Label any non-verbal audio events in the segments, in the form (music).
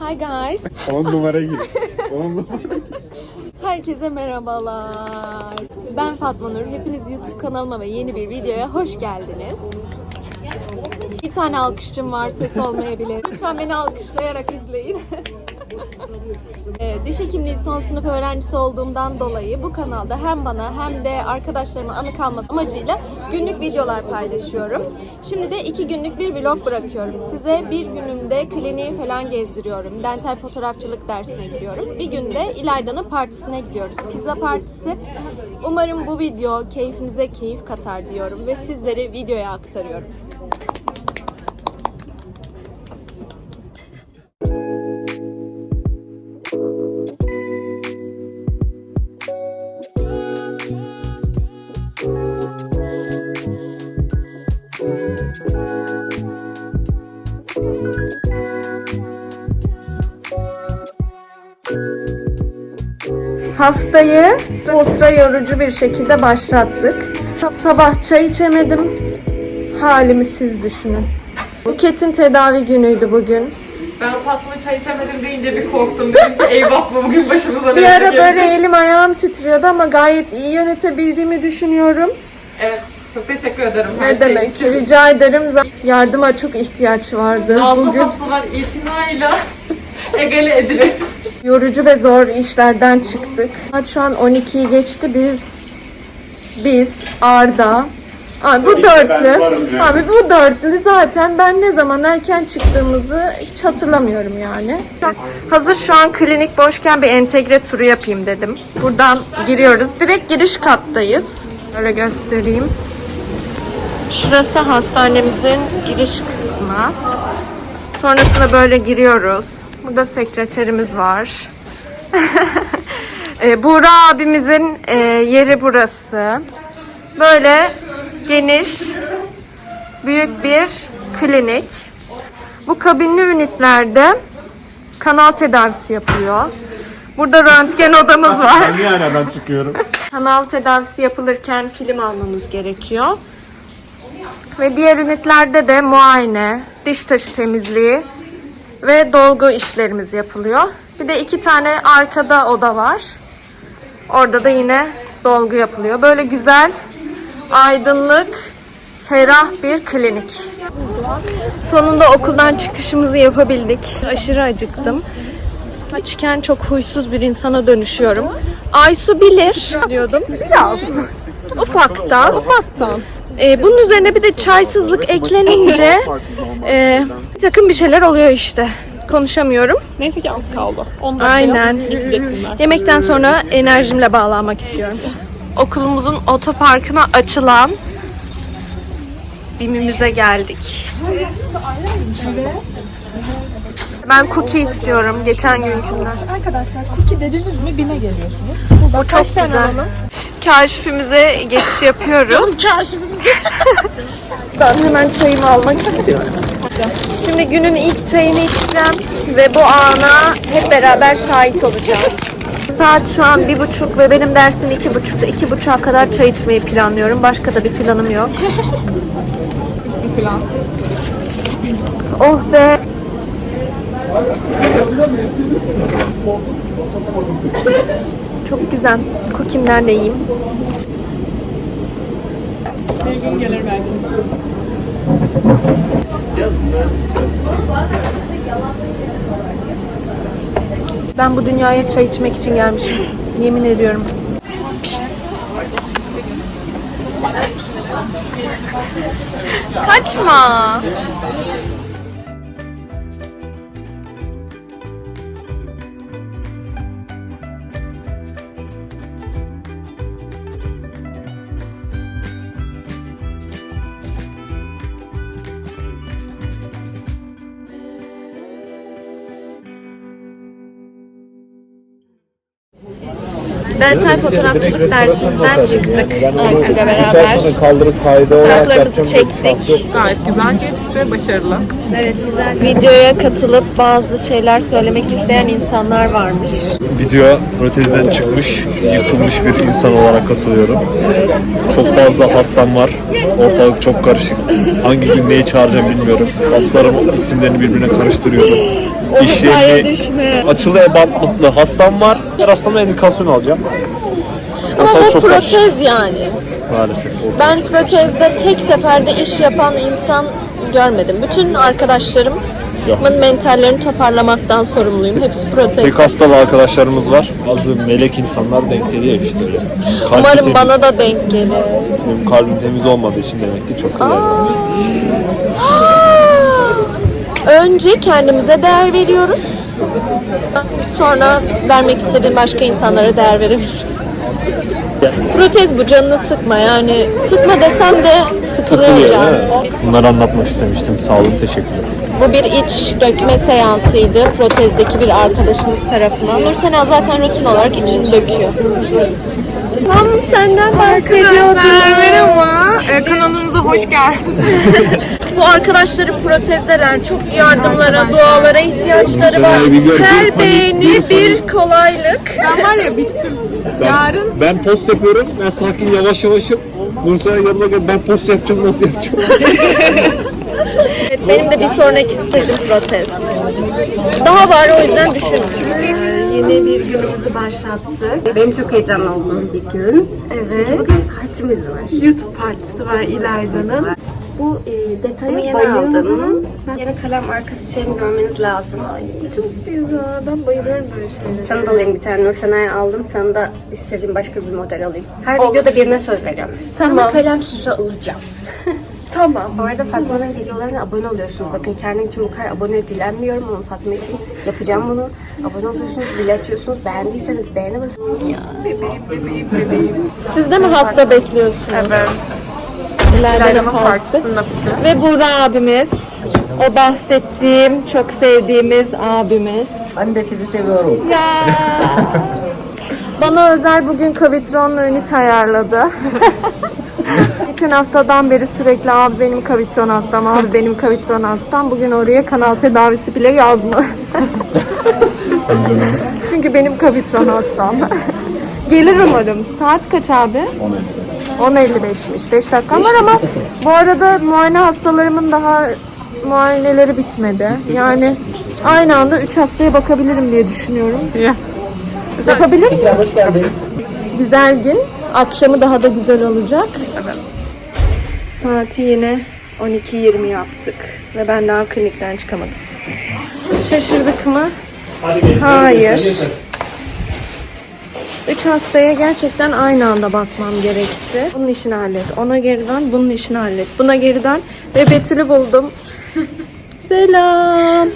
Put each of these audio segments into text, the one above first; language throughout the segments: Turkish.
Hi guys. 10 numara gir. 10 numara. Herkese merhabalar. Ben Fatma Nur. Hepiniz YouTube kanalıma ve yeni bir videoya hoş geldiniz. Bir tane alkışçım var, ses olmayabilir. Lütfen beni alkışlayarak izleyin. (laughs) Ee, Diş hekimliği son sınıf öğrencisi olduğumdan dolayı bu kanalda hem bana hem de arkadaşlarıma anı kalması amacıyla günlük videolar paylaşıyorum. Şimdi de iki günlük bir vlog bırakıyorum. Size bir gününde kliniği falan gezdiriyorum. Dental fotoğrafçılık dersine gidiyorum. Bir günde İlayda'nın partisine gidiyoruz. Pizza partisi. Umarım bu video keyfinize keyif katar diyorum ve sizleri videoya aktarıyorum. Haftayı ultra yorucu bir şekilde başlattık. Sabah çay içemedim. Halimi siz düşünün. Buket'in tedavi günüydü bugün. Ben Fatma çay içemedim deyince bir korktum. Dedim ki eyvah bu bugün başımıza Bir ara gelecek?" böyle elim ayağım titriyordu ama gayet iyi yönetebildiğimi düşünüyorum. Evet. Çok teşekkür ederim her Ne şey demek için. rica ederim. Yardıma çok ihtiyaç vardı. Altı Bugün hastalar itinayla (laughs) egale edilir. yorucu ve zor işlerden çıktık. Şu an 12'yi geçti. Biz biz Arda Abi bu dörtlü. yani. Abi bu dörtlü zaten ben ne zaman erken çıktığımızı hiç hatırlamıyorum yani. Hazır şu an klinik boşken bir entegre turu yapayım dedim. Buradan giriyoruz. Direkt giriş kattayız. Böyle göstereyim. Şurası hastanemizin giriş kısmı. Sonrasında böyle giriyoruz. Burada sekreterimiz var. (laughs) e, Buğra abimizin e, yeri burası. Böyle geniş, büyük bir klinik. Bu kabinli ünitlerde kanal tedavisi yapılıyor. Burada röntgen odamız var. Ben niye çıkıyorum? (laughs) Kanal tedavisi yapılırken film almamız gerekiyor. Ve diğer ünitlerde de muayene, diş taşı temizliği ve dolgu işlerimiz yapılıyor. Bir de iki tane arkada oda var. Orada da yine dolgu yapılıyor. Böyle güzel, aydınlık, ferah bir klinik. Sonunda okuldan çıkışımızı yapabildik. Aşırı acıktım. Açken çok huysuz bir insana dönüşüyorum. Aysu bilir diyordum. Biraz. Ufaktan. Ufaktan. Ee, bunun üzerine bir de çaysızlık eklenince e, takım bir şeyler oluyor işte. Konuşamıyorum. Neyse ki az kaldı. Ondan Aynen. Yemekten sonra enerjimle bağlanmak istiyorum. Okulumuzun otoparkına açılan BİM'imize geldik. Ben cookie istiyorum geçen günkünden. Arkadaşlar cookie dediniz mi BİM'e geliyorsunuz. O çok güzel. Kaşifimize geçiş yapıyoruz. (laughs) ben hemen çayımı almak istiyorum. Şimdi günün ilk çayını içeceğim ve bu ana hep beraber şahit olacağız. Saat şu an bir buçuk ve benim dersim iki buçukta. iki buçuğa kadar çay içmeyi planlıyorum. Başka da bir planım yok. Bir plan. (laughs) Oh be. Çok güzel. Cookie'mden de yiyeyim. Bir gün gelir belki. Ben bu dünyaya çay içmek için gelmişim. Yemin ediyorum. Kaçma. Dental fotoğrafçılık dersimizden çıktık Aysu'yla beraber. Kaldırıp kaydı Fotoğraflarımızı çektik. Gayet güzel geçti, başarılı. Evet, videoya katılıp bazı şeyler söylemek isteyen insanlar varmış. Video protezden çıkmış, yıkılmış bir insan olarak katılıyorum. Çok fazla hastam var. Ortalık çok karışık. Hangi gün neyi çağıracağım bilmiyorum. Hastalarım isimlerini birbirine karıştırıyorum. İş yerini düşme. açılı ebantlıklı hastam var. Her hastamla indikasyon alacağım. Ama bu çok protez yani. Maalesef. Ortalık. Ben protezde tek seferde iş yapan insan görmedim. Bütün arkadaşlarımın Yok. mentallerini toparlamaktan sorumluyum. Hepsi protez. Pek hastalı arkadaşlarımız var. Bazı melek insanlar denk geliyor işte öyle. Kalbi Umarım temiz. bana da denk gelir. Benim kalbim temiz olmadığı için demek ki çok güzel. Önce kendimize değer veriyoruz. Sonra vermek istediğin başka insanlara değer verebiliriz. Protez bu canını sıkma yani. Sıkma desem de sıkılıyor can. Bunları anlatmak istemiştim. Sağ olun, teşekkür ederim. Bu bir iç dökme seansıydı protezdeki bir arkadaşımız tarafından. Nursena zaten rutin olarak içini döküyor. Tam senden bahsediyordum. Merhaba, e, kanalımıza hoş geldiniz. (laughs) Bu arkadaşları protezdeler. Çok yardımlara, dualara ihtiyaçları var. Her beğeni bir kolaylık. Ben var ya bittim. Yarın Ben post yapıyorum. Ben sakin yavaş yavaşım. Nursel yanıma gel. Ben post yapacağım. Nasıl yapacağım? (laughs) Evet, benim de bir sonraki stajım protez. Daha var o yüzden düşünün. Yeni bir günümüzü başlattık. Benim çok heyecanlı olduğum bir gün. Çünkü bugün partimiz var. YouTube partisi var İlayda'nın. Bu e, detayı yeni aldım. Yeni kalem markası şeyini görmeniz lazım. Çok güzel. Ben bayılıyorum böyle şeylere. Sana da alayım bir tane Nur Sena'ya aldım. Sana da istediğim başka bir model alayım. Her videoda birine söz veriyorum. Tamam. Sana kalem süsü alacağım. (laughs) Tamam. Bu arada Fatma'nın videolarına abone oluyorsunuz. Bakın kendim için bu kadar abone dilenmiyorum ama Fatma için yapacağım bunu. Abone oluyorsunuz, zil açıyorsunuz. Beğendiyseniz beğene basın. Siz de mi hasta bekliyorsunuz? evet. İlayda'nın partisi. Ve Buğra abimiz. O bahsettiğim, çok sevdiğimiz abimiz. Ben de sizi seviyorum. Ya. Bana özel bugün kavitronla ünit ayarladı. (laughs) Geçen haftadan beri sürekli abi benim kavitron hastam, abi benim kavitron hastam. Bugün oraya kanal tedavisi bile yazma. Çünkü benim kavitron hastam. Gelir umarım. Saat kaç abi? 10.55'miş. 5 dakikam var ama bu arada muayene hastalarımın daha muayeneleri bitmedi. Yani aynı anda 3 hastaya bakabilirim diye düşünüyorum. Yapabilir miyim? Hoş geldiniz. Güzel gün. Akşamı daha da güzel olacak. Saati yine 12.20 yaptık. Ve ben daha klinikten çıkamadım. Şaşırdık mı? Hayır. Üç hastaya gerçekten aynı anda bakmam gerekti. Bunun işini hallet. Ona geri dön, bunun işini hallet. Buna geri dön. Ve Betül'ü buldum. (laughs) Selam.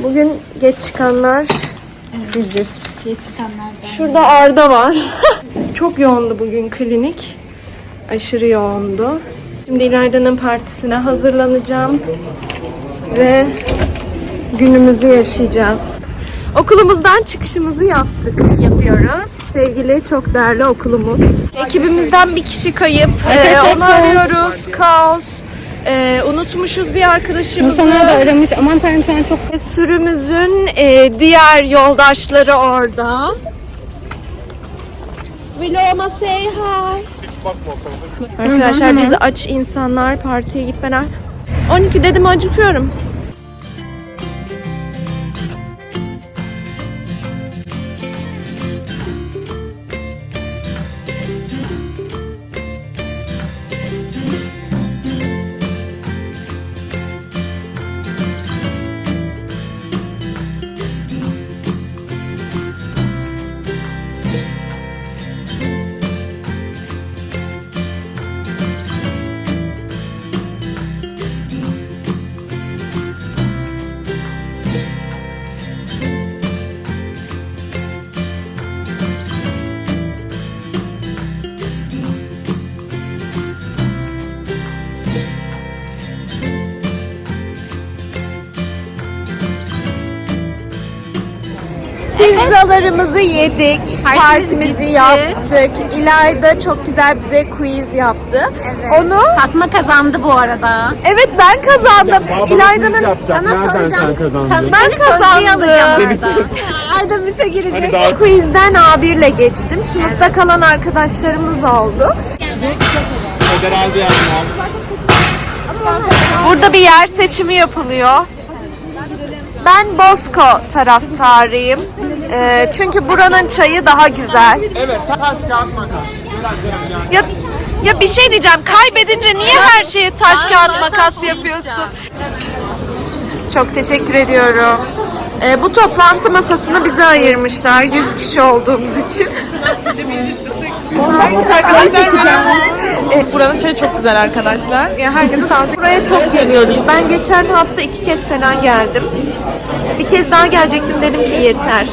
Bugün geç çıkanlar biziz. Geç çıkanlar Şurada Arda var. (laughs) Çok yoğundu bugün klinik. Aşırı yoğundu. Şimdi İlayda'nın partisine hazırlanacağım. Ve günümüzü yaşayacağız. Okulumuzdan çıkışımızı yaptık. Yapıyoruz. Sevgili çok değerli okulumuz. Ekibimizden bir kişi kayıp. Ee, onu arıyoruz. Kaos. Ee, unutmuşuz bir arkadaşımızı. Sana da aramış. Aman tanrım şu an çok Sürümüzün e, diğer yoldaşları orada. Viloma say hi. Arkadaşlar biz aç insanlar partiye gitmeden 12 dedim acıkıyorum. Pizzalarımızı yedik, partimizi yaptık. İlayda çok güzel bize quiz yaptı. Onu Fatma kazandı bu arada. evet ben kazandım. İlayda'nın Sana soracağım. Sen, ben kazandım. Ayda bite girecek. Quizden A1'le geçtim. Sınıfta kalan arkadaşlarımız oldu. Burada bir yer seçimi yapılıyor. Ben Bosco taraftarıyım. Ee, çünkü buranın çayı daha güzel. Evet, taş kağıt makas. Ya, ya bir şey diyeceğim. Kaybedince niye her şeye taş kağıt makas yapıyorsun? Çok teşekkür ediyorum. Ee, bu toplantı masasını bize ayırmışlar 100 kişi olduğumuz için. Buranın çayı çok güzel arkadaşlar. Ya herkese tavsiye Buraya çok geliyoruz. Ben geçen hafta iki kez falan geldim. Bir kez daha gelecektim dedim ki yeter.